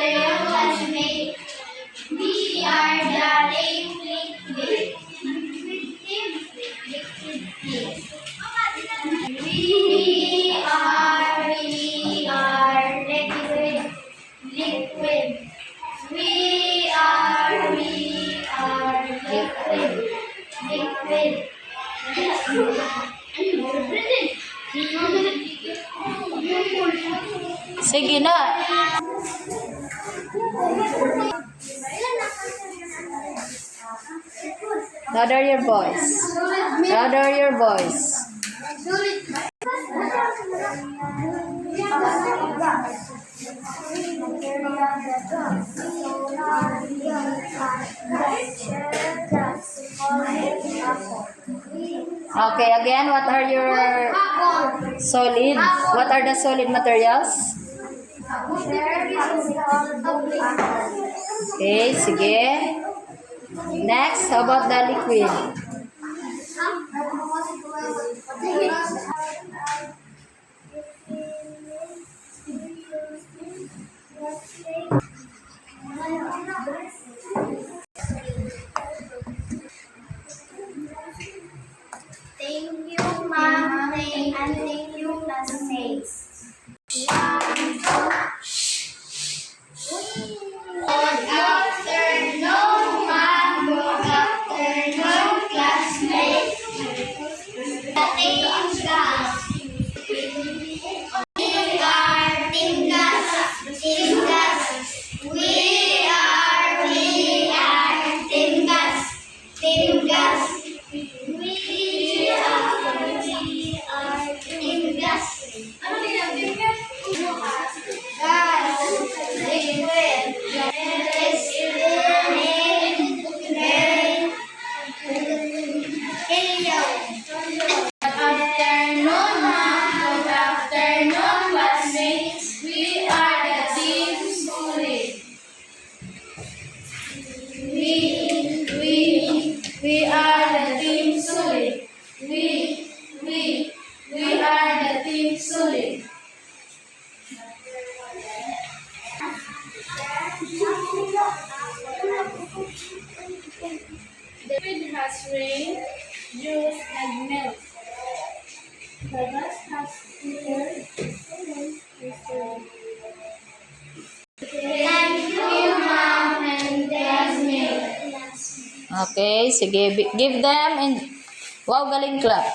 We are the liquid We are, we are liquid, liquid. We are, we are. Sige na. Louder your voice. Louder your voice. Okay, again, what are your solid? What are the solid materials? Okay, sige. Next, how about the liquid? Thank you. Thank and thank you, classmates. Solid. The food has rain, juice, and milk. The bus has clear. Thank you, ma'am and classmates. Okay, sige. Bi- Give them and... Wow, galing clap.